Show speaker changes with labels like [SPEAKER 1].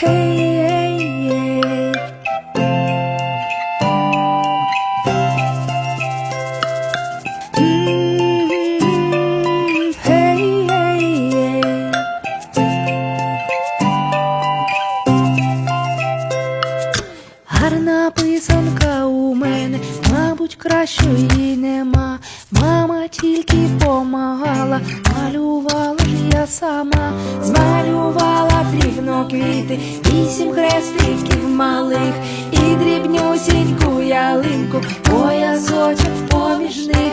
[SPEAKER 1] Hey, hey, hey. Гарна писанка у мене, мабуть, кращої нема. Мама тільки помагала, малювала ж я сама. Знаю квіти, вісім хрестиків малих і дрібнюсіньку ялинку, поясочок поміж них